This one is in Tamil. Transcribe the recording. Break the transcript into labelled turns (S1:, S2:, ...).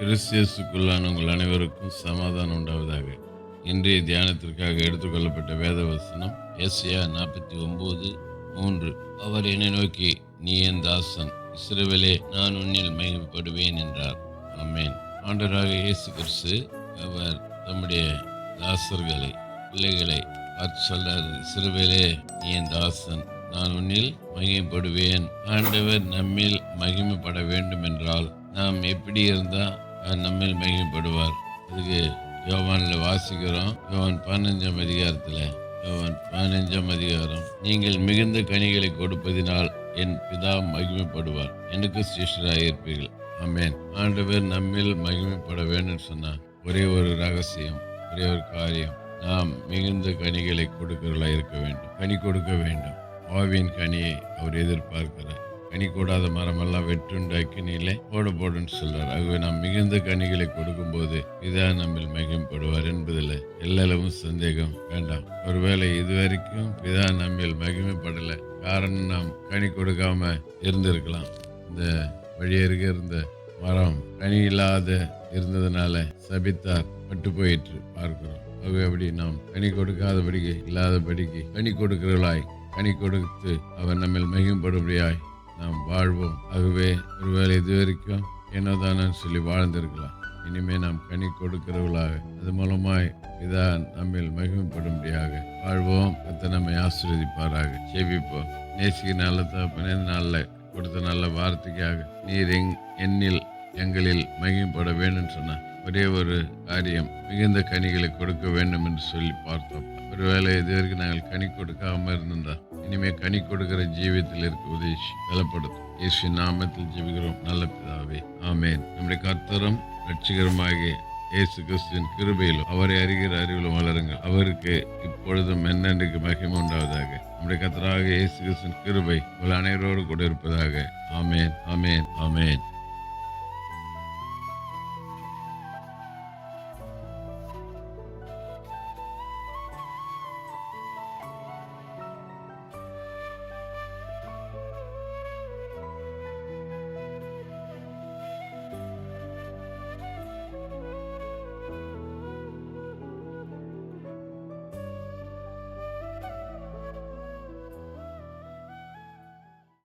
S1: கிறிஸ்தியஸுக்குள்ளான உங்கள் அனைவருக்கும் சமாதானம் உண்டாவதாக. இன்றைய தியானத்திற்காக எடுத்துக்கொள்ளப்பட்ட வேத வசனம் எஸ்யா நாற்பத்தி ஒன்பது மூன்று. அவர் என்னை நோக்கி நீ என் தாசன். இஸ்ரவேலே நான் உன்னில் மகிமைப்படுவேன் என்றார். அம்மேன் ஆண்டராக இயேசு கிறிஸ்து அவர் தம்முடைய தாசர்களை பிள்ளைகளை பார்த்து சொல்றார் இஸ்ரவேலே நீ என் தாசன். நான் உன்னில் மகிமைப்படுவேன். ஆண்டவர் நம்மில் மகிமைப்பட வேண்டும் என்றால் நாம் எப்படி இருந்தால் நம்மில் மகிமைப்படுவார். அதுக்கு யோவானில் வாசிக்கிறோம். யோவான் பதினஞ்சாம் அதிகாரத்தில் யோவான் பதினஞ்சாம் அதிகாரம். நீங்கள் மிகுந்த கனிகளை கொடுப்பதினால் என் பிதா மகிமைப்படுவார். எனக்கு சிஷ்டராக இருப்பீர்கள். ஆமென். ஆண்டவர் நம்மில் மகிமைப்பட வேண்டும் சொன்னார். ஒரே ஒரு ரகசியம் ஒரே ஒரு காரியம். நாம் மிகுந்த கனிகளை கொடுக்கிறவர்களாக இருக்க வேண்டும். கனி கொடுக்க வேண்டும். ஆவியின் கனியை அவர் எதிர்பார்க்கிறார். கனி கூடாத மரமெல்லாம் வெட்டுண்டு அக்கினியிலே போடு போடுன்னு சொல்றார். ஆகவே நாம் மிகுந்த கனிகளை கொடுக்கும்போது இதான் நம்மில் மகிமைப்படுவார் என்பதில் எல்லளவும் சந்தேகம் வேண்டாம். ஒருவேளை இதுவரைக்கும் பிதா நம்மில் மகிமைப்படலை. காரணம் நாம் கனி கொடுக்காம இருந்திருக்கலாம். இந்த வழியருகே இருந்த மரம் கனி இல்லாத இருந்ததுனால சபித்தார். பட்டு போயிற்று பார்க்கிறோம். ஆகவே அப்படி நாம் கனி கொடுக்காதபடிக்கு இல்லாதபடிக்கு கனி கொடுக்கிறவளாய் கனி கொடுத்து அவர் நம்மில் மகிம்படும்படியாய் நாம் வாழ்வோம். ஆகவே ஒருவேளை இது வரைக்கும் என்னதானு சொல்லி வாழ்ந்திருக்கலாம். இனிமே நாம் கனி கொடுக்கிறவர்களாக அது மூலமாய் இதான் நம்மில் மகிமைப்படும்படியாக வாழ்வோம். அத்த நம்மை ஆசீர்வதிப்பாராக. செவிப்போம் நேசிக்க நல்ல தகப்பனே நல்ல நாளில் கொடுத்த நல்ல வார்த்தைக்காக நீர் எங் எண்ணில் எங்களில் மகிமைப்பட வேண்டும் சொன்னால் ஒரே ஒரு காரியம் மிகுந்த கனிகளை கொடுக்க வேண்டும் என்று சொல்லி பார்த்தோம். ஒருவேளை இதுவரைக்கும் நாங்கள் கனி கொடுக்காம இருந்திருந்தோம் இனிமே கனி கொடுக்கிற ஜீவியத்தில் இருக்க உதவி வெளிப்படுத்தும் இயேசு நாமத்தில் ஜீவிக்கிறோம் நல்ல பிதாவே ஆமேன். நம்முடைய கர்த்தரும் ரட்சிகரமாகிய இயேசு கிறிஸ்துவின் கிருபையிலும் அவரை அறிகிற அறிவிலும் வளருங்கள். அவருக்கு இப்பொழுதும் என்னென்றைக்கு மகிமை உண்டாவதாக. நம்முடைய கர்த்தராக இயேசு கிறிஸ்துவின் கிருபை உங்கள் அனைவரோடு கூட இருப்பதாக. ஆமேன் ஆமேன் ஆமேன்.